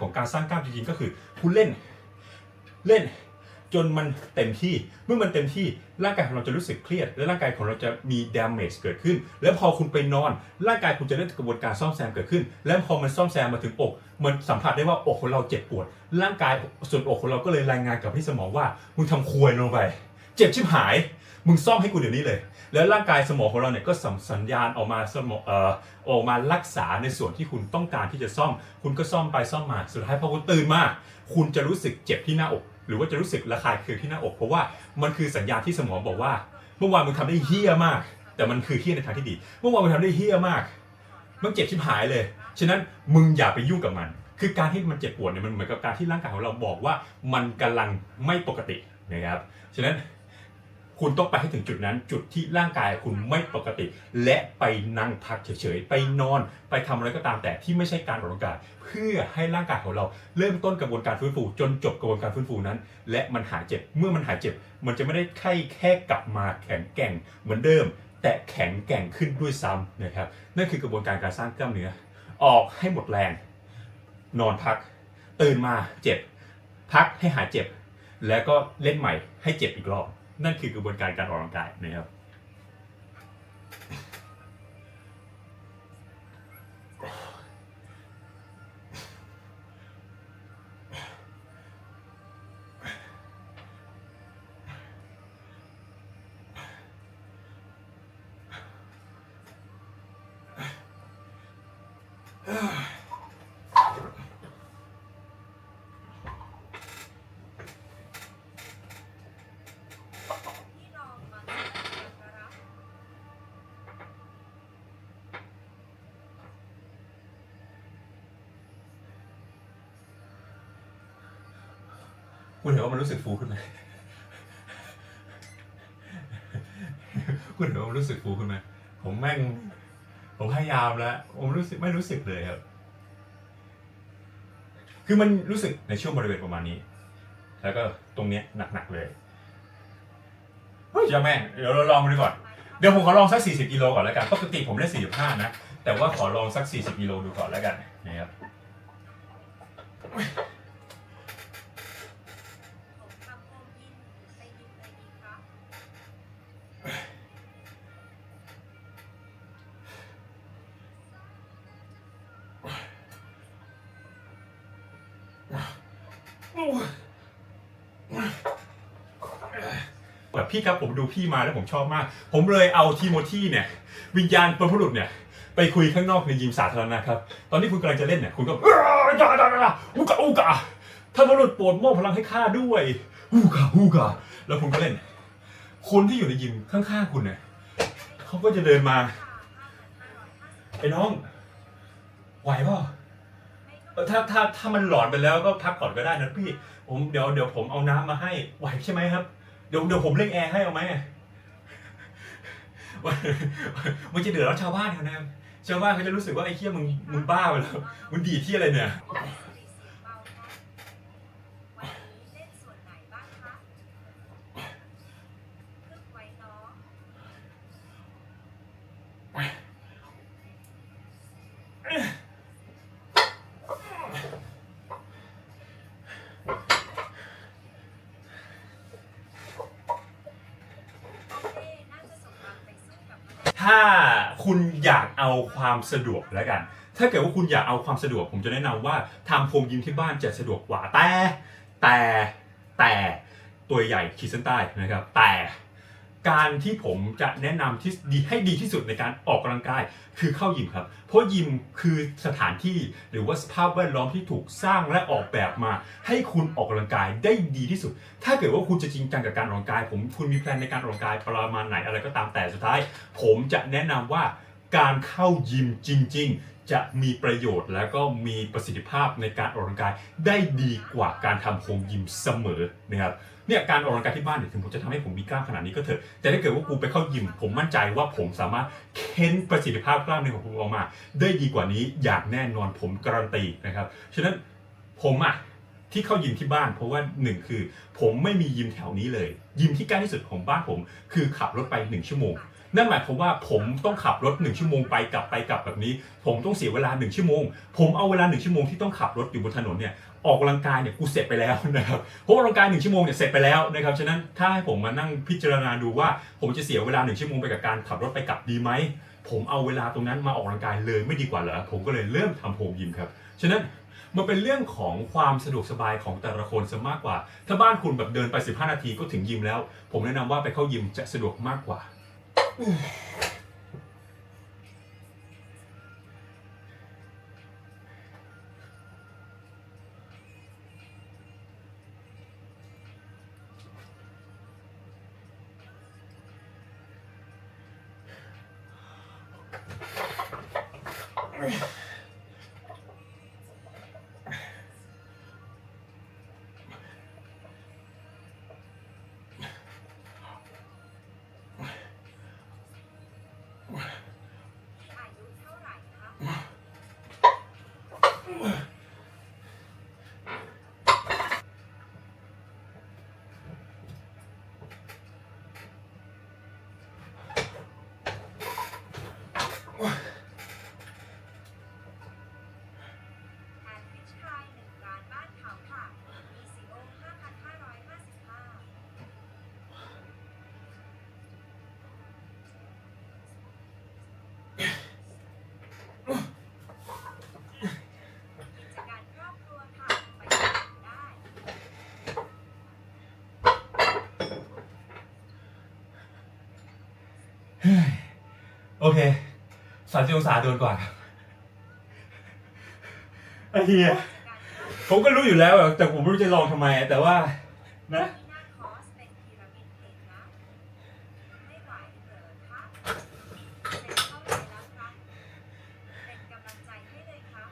ของการสร้างกล้ามจริงๆก็คือคุณเล่น เล่น จนมันเต็มที่เมื่อมันเต็มที่ร่างกายของเราจะรู้สึกเครียด และร่างกายของเราจะมี damage เกิดขึ้น แล้วพอคุณไปนอน ร่างกายคุณจะเริ่มกระบวนการซ่อมแซมเกิดขึ้น แล้วพอมันซ่อมแซมมาถึงอก มันสัมผัสได้ว่าอกของเราเจ็บปวด ร่างกายส่วนอกของเราก็เลยรายงานกับที่สมองว่ามึงทำควยลงไป เจ็บชิบหาย มึงซ่อมให้กูเดี๋ยวนี้เลย แล้วร่างกายสมองของเราเนี่ยก็ส่งสัญญาณออกมาสมองเอ่อออกมารักษาในส่วนที่คุณต้องการที่จะซ่อม คุณก็ซ่อมไปซ่อมมาสุดท้ายพอคุณตื่นมา คุณจะรู้สึกเจ็บที่หน้าอก หรือว่าจะรู้สึกระคายเคืองที่หน้าอก เพราะว่ามันคือสัญญาณที่สมองบอกว่า เมื่อวานมึงทำได้เฮี้ยมาก แต่มันคือเฮี้ยในทางที่ดี เมื่อวานมึงทำได้เฮี้ยมากมันเจ็บชิบหายเลย ฉะนั้นมึงอย่าไปยุ่งกับมัน คือการที่มันเจ็บปวดเนี่ยมันเหมือนกับการที่ร่างกายของเราบอกว่า มันกำลังไม่ปกตินะครับ ฉะนั้น คุณต้องไปให้ถึงจุดนั้นจุดที่ร่างกายคุณไม่ปกติ และไปนั่งพักเฉยๆ ไปนอน ไปทำอะไรก็ตามแต่ที่ไม่ใช่การออกกำลังกายเพื่อให้ร่างกายของเรา เริ่มต้นกระบวนการฟื้นฟู จนจบกระบวนการฟื้นฟูนั้น และมันหายเจ็บเมื่อมันหายเจ็บ มันจะไม่ได้แค่แค่กลับมาแข็งแกร่งเหมือนเดิม แต่แข็งแกร่งขึ้นด้วยซ้ำนะครับนั่นคือกระบวนการการสร้างกล้ามเนื้อออกให้หมดแรง นอนพัก ตื่นมาเจ็บ พักให้หายเจ็บ แล้วก็เล่นใหม่ให้เจ็บอีกรอบ นั่นคือกระบวนการการออกกำลังกายนะครับ ที่ลองมานะครับ คุณเห็นว่ามันรู้สึกฟูขึ้นไหมคุณเห็นว่ามันรู้สึกฟูขึ้นไหมผมแม่ง ผมพยายามแล้ว ผมรู้สึกไม่รู้สึกเลยครับ คือมันรู้สึกในช่วงบริเวณประมาณนี้ แล้วก็ตรงเนี้ยหนักๆเลยเฮ้ยเจ้าแม่งเดี๋ยวเราลองดูก่อน เดี๋ยวผมขอลองสัก 40กิโลก่อนแล้วกัน ปกติผมได้45 นะ แต่ว่าขอลองสัก 40กิโลดูก่อนแล้วกันนะครับ พี่ครับผมดูพี่มาแล้วผมชอบมาก ผมเลยเอาทีโมธีเนี่ย วิญญาณบรรพบุรุษเนี่ยไปคุยข้างนอกในยิมสาธารณะครับ ตอนที่คุณกำลังจะเล่นเนี่ยคุณก็อุกะอุกะท่านบรรพบุรุษโปรดมอบพลังให้ข้าด้วยอุกะอุกะแล้วคุณก็เล่น คนที่อยู่ในยิมข้างๆคุณเนี่ยเขาก็จะเดินมาไอ้น้องไหวป่าเออถ้าถ้าถ้ามันหลอนไปแล้วก็พักก่อนก็ได้นะพี่ ผมเดี๋ยวเดี๋ยวผมเอาน้ำมาให้ไหวใช่ไหมครับ เดี๋ยวเดี๋ยวผมเร่งแอร์ให้เอาไหมมันจะเดือดร้อนชาวบ้านเขานะชาวบ้านเขาจะรู้สึกว่าไอ้เคี้ยมึงมึงบ้าไปแล้วมึงดีที่อะไรเนี่ย ถ้าคุณอยากเอาความสะดวกแล้วกัน ถ้าเกิดว่าคุณอยากเอาความสะดวก ผมจะแนะนำว่าทำโฮมยิมที่บ้านจะสะดวกกว่าแต่แต่แต่ตัวใหญ่ขีดเส้นใต้นะครับแต่ การที่ผมจะแนะนำที่ดีให้ดีที่สุดในการออกกำลังกายคือเข้ายิมครับ เพราะยิมคือสถานที่หรือว่าสภาพแวดล้อมที่ถูกสร้างและออกแบบมา ให้คุณออกกำลังกายได้ดีที่สุด ถ้าเกิดว่าคุณจะจริงจังกับการออกกำลังกาย ผมคุณมีแพลนในการออกกำลังกายประมาณไหนอะไรก็ตามแต่สุดท้าย ผมจะแนะนำว่าการเข้ายิมจริง ๆจะมีประโยชน์แล้วก็มีประสิทธิภาพในการออกกำลังกายได้ดีกว่าการทำโฮมยิมเสมอนะครับ เนี่ยการออกกำลังกายที่บ้านเนี่ยถึงผมจะทำให้ผมมีกล้ามขนาดนี้ก็เถอะแต่ถ้าเกิดว่ากูไปเข้ายิมผมมั่นใจว่าผมสามารถเค้นประสิทธิภาพกล้ามเนื้อของผมออกมา ได้ดีกว่านี้อย่างแน่นอนผมการันตีนะครับฉะนั้นผมอะที่เข้ายิมที่บ้านเพราะว่าหนึ่งคือ ผมไม่มียิมแถวนี้เลย ยิมที่ใกล้ที่สุดของบ้านผม คือขับรถไปหนึ่งชั่วโมงนั่นหมายความว่าผมต้องขับรถหนึ่งชั่วโมงไปกลับไปกลับแบบนี้ ผมต้องเสียเวลาหนึ่งชั่วโมง ผมเอาเวลาหนึ่งชั่วโมงที่ต้องขับรถอยู่บนถนนเนี่ย ออกกำลังกายเนี่ยกูเสร็จไปแล้วนะครับเพราะว่าออกกำลังกายหนึ่งชั่วโมงเนี่ยเสร็จไปแล้วนะครับฉะนั้นถ้าให้ผมมานั่งพิจารณาดูว่า ผมจะเสียเวลาหนึ่งชั่วโมงไปกับการขับรถไปกลับดีไหมผมเอาเวลาตรงนั้นมาออกกำลังกายเลยไม่ดีกว่าเหรอผมก็เลยเริ่มทำโฮมยิมครับฉะนั้นมันเป็นเรื่องของความสะดวกสบายของแต่ละคนซะมากกว่า ถ้าบ้านคุณแบบเดินไป 15 นาทีก็ถึงยิมแล้ว ผมแนะนำว่าไปเข้ายิมจะสะดวกมากกว่า right. โอเคสามสิบองศาโดนก่อนครับไอ้เหี้ยผมก็รู้อยู่แล้วอะแต่ผมไม่รู้จะลองทำไมอะแต่ว่า นะที่หน้าคอร์สเป็นพีระมิดเพลงนะไม่ไหวเหรอคะเป็นเข้าใจแล้วครับเป็นกำลังใจให้เลยครับ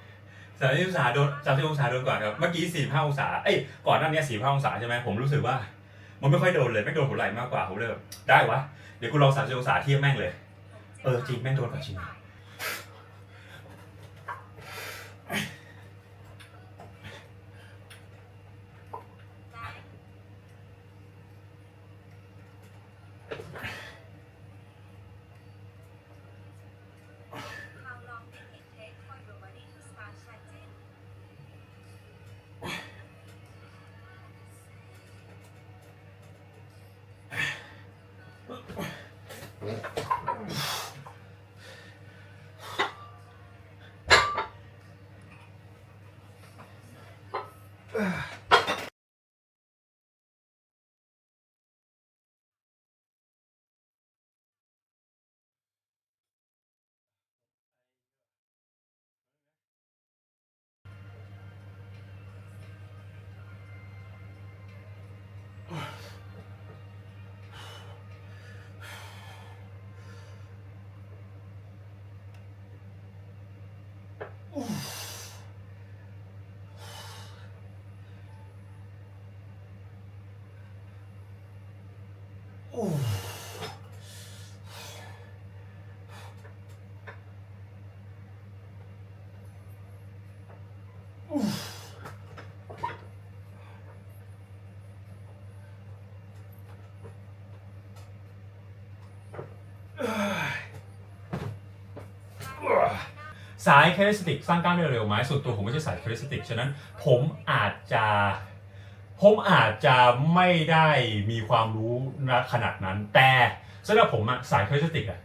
สามสิบองศาโดนสามสิบองศาโดนก่อนครับเมื่อกี้สี่ห้าองศาเอ้ยก่อนหน้านี้สี่ห้าองศาใช่ไหมผมรู้สึกว่า มันไม่ค่อยโดนเลยไม่โดนหัวไหล่มากกว่าผมเลยแบบได้วะเดี๋ยวกูลองสามสิบองศาเทียบแม่งเลย เออจริงแม่งโดนกว่าจริง Oof. สายแคลิสติกสร้างกล้ามเนื้อเร็วไหมส่วนตัวผมไม่ใช่สายแคลิสติกฉะนั้นผมอาจจะผมอาจจะไม่ได้มีความรู้นะขนาดนั้น แต่สำหรับผมอะสายแคลิสติกอะ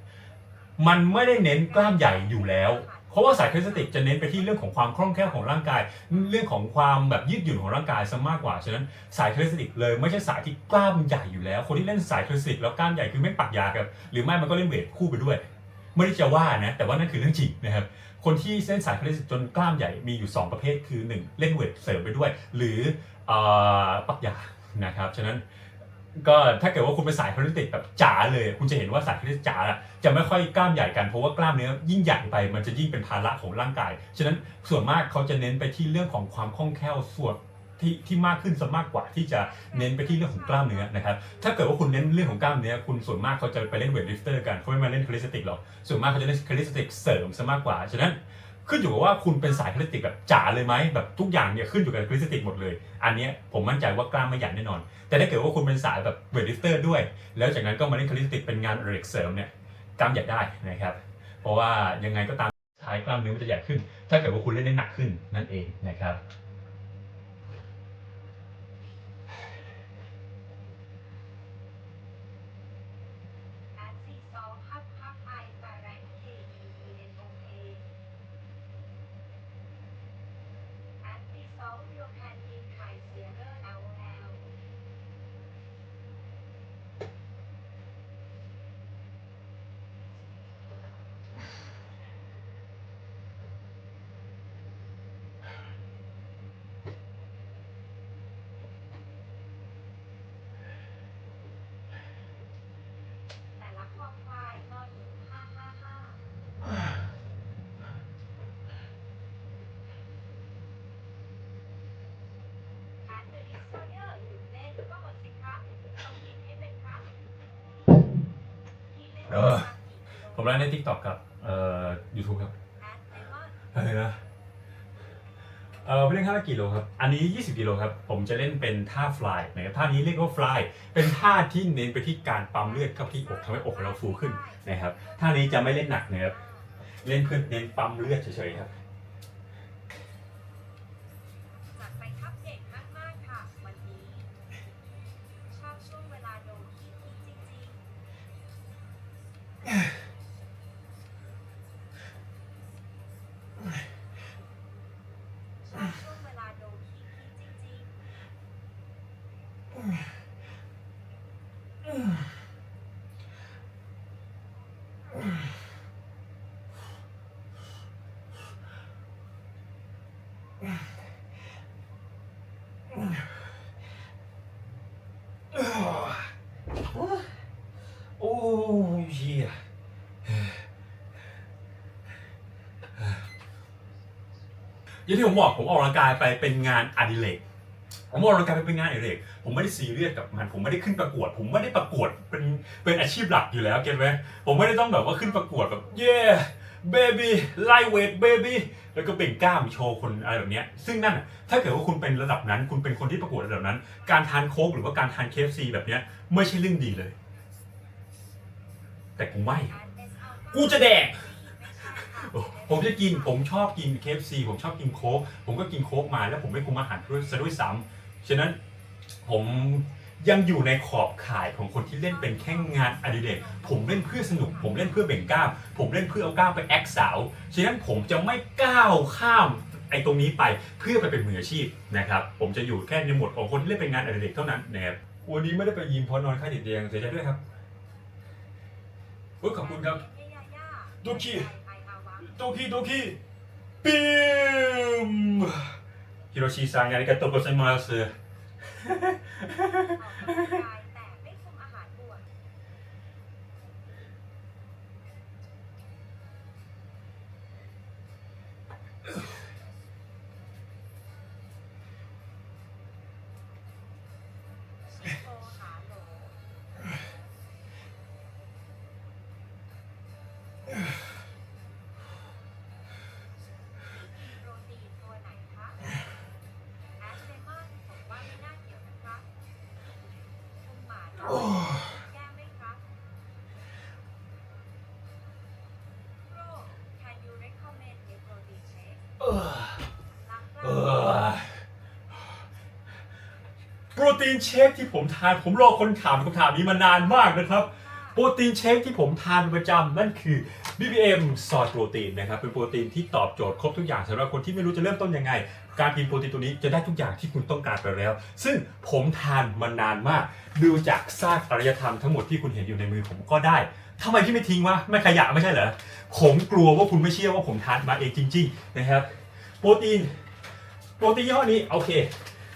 มันไม่ได้เน้นกล้ามใหญ่อยู่แล้วเพราะว่าสายแคลิสติกจะเน้นไปที่เรื่องของความคล่องแคล่วของร่างกาย เรื่องของความแบบยืดหยุ่นของร่างกายซะมากกว่าฉะนั้นสายแคลิสติกเลยไม่ใช่สายที่กล้ามใหญ่อยู่แล้ว คนที่เล่นสายแคลิสติกแล้วกล้ามใหญ่คือไม่ปักยาครับหรือไม่มันก็เล่นเวทคู่ไปด้วย ไม่ได้จะว่านะแต่ว่านั่นคือเรื่องจริงนะครับ คนที่เส้นสายคาลิสจนกล้ามใหญ่มีอยู่ 2 ประเภทคือ 1 เล่นเวทเสริมไปด้วย หรืออปักยานะครับฉะนั้นก็ถ้าเกิดว่าคุณเป็นสายคาลิสติกแบบจ๋าเลย คุณจะเห็นว่าสายคาลิสจ๋าจะไม่ค่อยกล้ามใหญ่กันเพราะว่ากล้ามเนื้อยิ่งใหญ่ไปมันจะยิ่งเป็นภาระของร่างกาย ฉะนั้นส่วนมากเขาจะเน้นไปที่เรื่องของความคล่องแคล่วส่วน ที่ที่มากขึ้นซะมากกว่าที่จะเน้นไปที่เรื่องของกล้ามเนื้อนะครับถ้าเกิดว่าคุณเน้นเรื่องของกล้ามเนื้อคุณส่วนมากเขาจะไปเล่นเวทลิฟเตอร์กันเขาไม่มาเล่นคาลิสติกหรอกส่วนมากเขาจะเล่นคาลิสติกเสริมซะมากกว่าฉะนั้นขึ้นอยู่กับว่าคุณเป็นสายคลิสติกแบบจ๋าเลยไหมแบบทุกอย่างเนี่ยขึ้นอยู่กับคลิสติกหมดเลย อันนี้ผมมั่นใจว่ากล้ามไม่ใหญ่แน่นอน แต่ถ้าเกิดว่าคุณเป็นสายแบบเวทลิฟเตอร์ด้วย แล้วจากนั้นก็มาเล่นคลิสติกเป็นงานอดิเรกเสริมเนี่ยกล้ามใหญ่ได้นะครับ เพราะว่ายังไงก็ตามท้ายกล้ามเนื้อมันจะใหญ่ขึ้น ถ้าเกิดว่าคุณเล่นได้หนักขึ้นนั่นเองนะครับ แอดสี่สองพับพับไอปาแรงเคอีเอ็นโอเคแอดสี่สองโยแคนยินไข่เซียเรอร์เอลแอล แต่ละข้อควายนอนอยู่ห้าห้าห้าแอดเดอะดิสโซเยอร์หยุดเล่นก็หมดสิครับต้องกินให้เป็นครับที่เล่น เออ ผมไลฟ์ในทิกติกกับเอ่อยูทูบครับอะไรนะเออเล่นท่าละกี่โลครับ อันนี้ 20 กิโลครับ ผมจะเล่นเป็นท่าฟลายนะครับท่านี้เรียกว่าฟลายเป็นท่าที่เน้นไปที่การปั๊มเลือดเข้าที่อกทำให้อกของเราฟูขึ้นนะครับ ท่านี้จะไม่เล่นหนักนะครับ เล่นเพื่อเน้นปั๊มเลือดเฉยๆครับ อย่างที่ผมบอกผมออกกำลังกายไปเป็นงานอดิเรกผมออกกำลังกายไปเป็นงานอดิเรกผมไม่ได้ซีเรียสกับมัน ผมไม่ได้ขึ้นประกวด ผมไม่ได้ประกวดเป็นเป็นอาชีพหลักอยู่แล้วเก็ตไหมผมไม่ได้ต้องแบบว่าขึ้นประกวดแบบเย่เบบี้ไลเวทเบบี้แล้วก็เบ่งกล้ามโชว์คนอะไรแบบเนี้ยซึ่งนั่นถ้าเกิดว่าคุณเป็นระดับนั้น คุณเป็นคนที่ประกวดระดับนั้น การทานโค้กหรือว่าการทานเคฟซีแบบเนี้ยไม่ใช่เรื่องดีเลย แต่กูไม่ กูจะแดก ผมจะกินผมชอบกินเคฟซีผมชอบกินโค้กผมก็กินโค้กมาแล้วผมไม่คุมอาหารด้วยซะด้วยซ้ำฉะนั้นผมยังอยู่ในขอบข่ายของคนที่เล่นเป็นแค่งานอดิเรกผมเล่นเพื่อสนุก ผมเล่นเพื่อเบ่งกล้าม ผมเล่นเพื่อเอากล้ามไปแอคสาวฉะนั้นผมจะไม่ก้าวข้ามไอ้ตรงนี้ไปเพื่อไปเป็นมืออาชีพนะครับ ผมจะอยู่แค่ในหมวดของคนที่เล่นเป็นงานอดิเรกเท่านั้นนะครับวันนี้ไม่ได้ไปยิมเพราะนอนค่าติดเตียงเสียใจด้วยครับอุ๊ยขอบคุณครับดูขี้โตคิ โตคิปิมฮิโรชิซังอาริกาโตโกไซ ตีนเชคที่ผมทานผมรอคนถามคำถามนี้มานานมากนะครับ โปรตีนเชคที่ผมทานเป็นประจำนั่นคือ BBM ซอสโปรตีนนะครับเป็นโปรตีนที่ตอบโจทย์ครบทุกอย่างสำหรับคนที่ไม่รู้จะเริ่มต้นยังไง การกินโปรตีนตัวนี้จะได้ทุกอย่างที่คุณต้องการไปแล้ว ซึ่งผมทานมานานมาก ดูจากซากอารยธรรมทั้งหมดที่คุณเห็นอยู่ในมือผมก็ได้ทำไมพี่ไม่ทิ้งวะไม่ขยะไม่ใช่เหรอผมกลัวว่าคุณไม่เชื่อว่าผมทานมาเองจริง ๆ นะครับ โปรตีนโปรตีนยี่ห้อนี้โอเค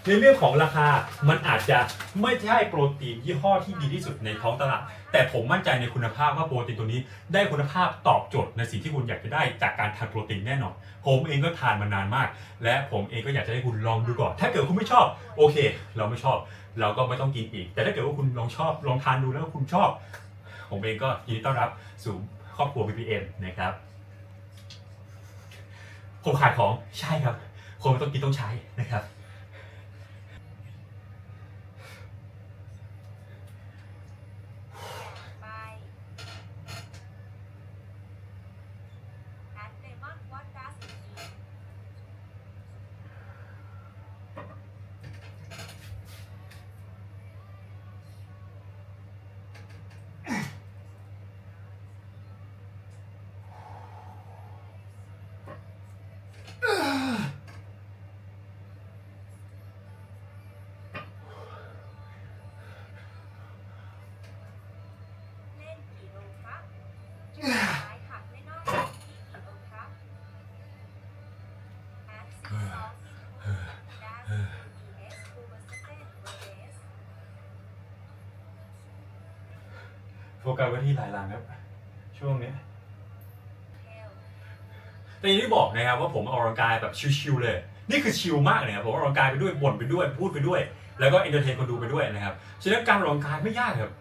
ในเรื่องของราคามันอาจจะไม่ใช่โปรตีนยี่ห้อที่ดีที่สุดในท้องตลาด แต่ผมมั่นใจในคุณภาพว่าโปรตีนตัวนี้ ได้คุณภาพตอบโจทย์ในสิ่งที่คุณอยากจะได้จากการทานโปรตีนแน่นอน ผมเองก็ทานมานานมาก และผมเองก็อยากจะให้คุณลองดูก่อน ถ้าเกิดคุณไม่ชอบ โอเค เราไม่ชอบ เราก็ไม่ต้องกินอีก แต่ถ้าเกิดว่าคุณลองชอบลองทานดูแล้วคุณชอบ ผมเองก็ยินดีต้อนรับสู่ครอบครัว BPM นะครับผมขายของใช่ครับคนมันต้องกินต้องใช้นะครับ ไป ซ้ายหักไม่นอกจากที่ผิดองค์ครับ Add sea salt into das ES Oberstein Reyes โฟกัสไว้ที่หลายหลังครับ ช่วงเนี้ย Hell แต่อย่างที่บอกนะครับว่าผมออกกำลังกายแบบชิวๆเลย นี่คือชิลมากเลยครับผมออกกำลังกายไปด้วยบ่นไปด้วยพูดไปด้วย แล้วก็เอนเตอร์เทนคนดูไปด้วยนะครับฉะนั้นการออกกำลังกายไม่ยากครับ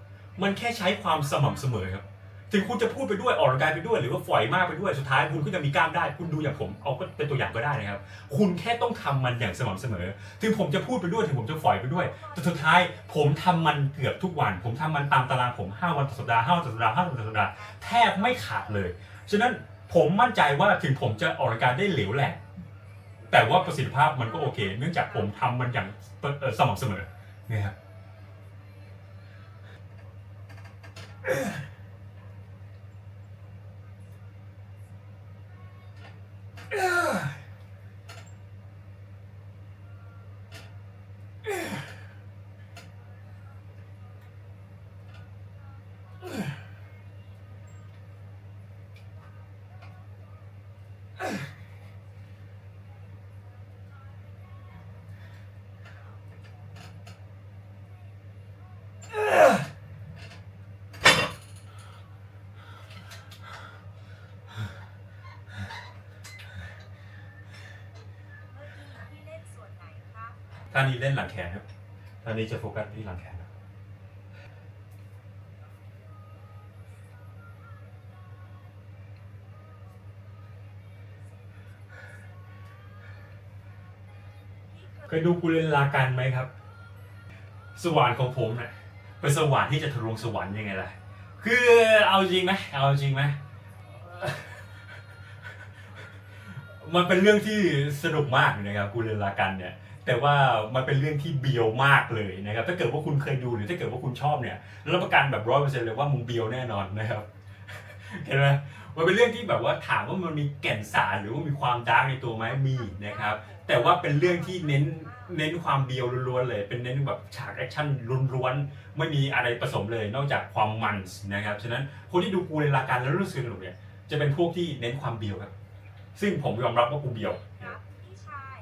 มันแค่ใช้ความสม่ำเสมอครับ ถึงคุณจะพูดไปด้วยออกกำลังกายไปด้วย หรือว่าฝอยมากไปด้วยสุดท้ายคุณก็จะมีกล้ามได้ คุณดูอย่างผมเอาก็เป็นตัวอย่างก็ได้นะครับ คุณแค่ต้องทำมันอย่างสม่ำเสมอ ถึงผมจะพูดไปด้วยถึงผมจะฝอยไปด้วย แต่สุดท้ายผมทำมันเกือบทุกวัน ผมทำมันตามตารางผม5วันต่อสัปดาห์5วันต่อสัปดาห์5วันต่อสัปดาห์แทบไม่ขาดเลยฉะนั้นผมมั่นใจว่าถึงผมจะออกกำลังกายได้เหลวแหละแต่ว่าประสิทธิภาพมันก็โอเค เนื่องจากผมทำมันอย่างสม่ำเสมอนะครับ Ugh. านนี้เล่นหลังแขนครับท่านี้จะโฟกัสที่หลังแขนเคยดูกุเลนลากันไหมครับ สวรรค์ของผมเนี่ยเป็นสวรรค์ที่จะทะลวงสวรรค์ยังไงล่ะ คือเอาจริงไหมเอาจริงไหมมันเป็นเรื่องที่สนุกมากเลยนะครับกุเลนลากันเนี่ย แต่ว่ามันเป็นเรื่องที่เบียวมากเลยนะครับ ถ้าเกิดว่าคุณเคยดูหรือถ้าเกิดว่าคุณชอบเนี่ยรับประกันแบบร้อยเปอร์เซ็นต์เลยว่ามึงเบียวแน่นอนนะครับ เห็นไหมมันเป็นเรื่องที่แบบว่าถามว่ามันมีแก่นสารหรือว่ามีความดาร์กในตัวไหมมีนะครับ แต่ว่าเป็นเรื่องที่เน้นเน้นความเบียวล้วนๆเลย เป็นเน้นแบบฉากแอคชั่นล้วนๆไม่มีอะไรผสมเลยนอกจากความมันนะครับฉะนั้นคนที่ดูกูในรายการแล้วรู้สึกสนุกเนี่ยจะเป็นพวกที่เน้นความเบียวครับซึ่งผมยอมรับว่ากูเบียว ครับพี่ชาย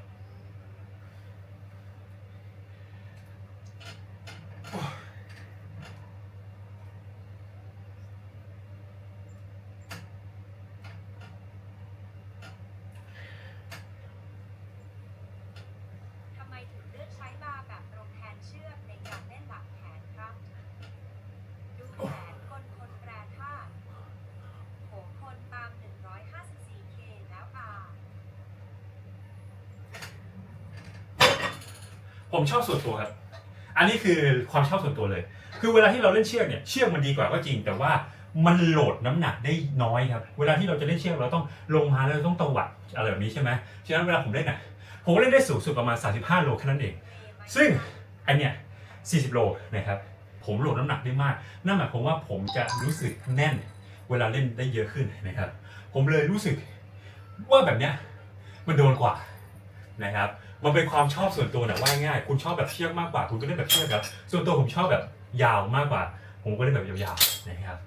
ทำไมถึงเลือกใช้บาร์แบบตรงแทนเชือกในการเล่นหลักแขนครับ ดูแขนกลคนแปรธาตุโหงคนตาม 154K แล้วอา ผมชอบส่วนตัวครับ อันนี้คือความชอบส่วนตัวเลย คือเวลาที่เราเล่นเชือกเนี่ยเชือกมันดีกว่าก็จริง แต่ว่ามันโหลดน้ำหนักได้น้อยครับ เวลาที่เราจะเล่นเชือกเราต้องลงมาแล้วต้องตวัดอะไรแบบนี้ใช่ไหมฉะนั้นเวลาผมเล่นอะผมเล่นได้สูงสุดประมาณ 35 โลแค่นั้นเอง ซึ่งอันเนี้ย40 โลนะครับ ผมโหลดน้ำหนักได้มาก นั่นหมายความว่าผมจะรู้สึกแน่น เวลาเล่นได้เยอะขึ้นนะครับ ผมเลยรู้สึกว่าแบบเนี้ยมันโดนกว่านะครับ มันเป็นความชอบส่วนตัวนะว่าง่ายคุณชอบแบบเชือกมากกว่า คุณก็เล่นแบบเชือกครับส่วนตัวผมชอบแบบยาวมากกว่า ผมก็เล่นแบบยาวๆนะครับ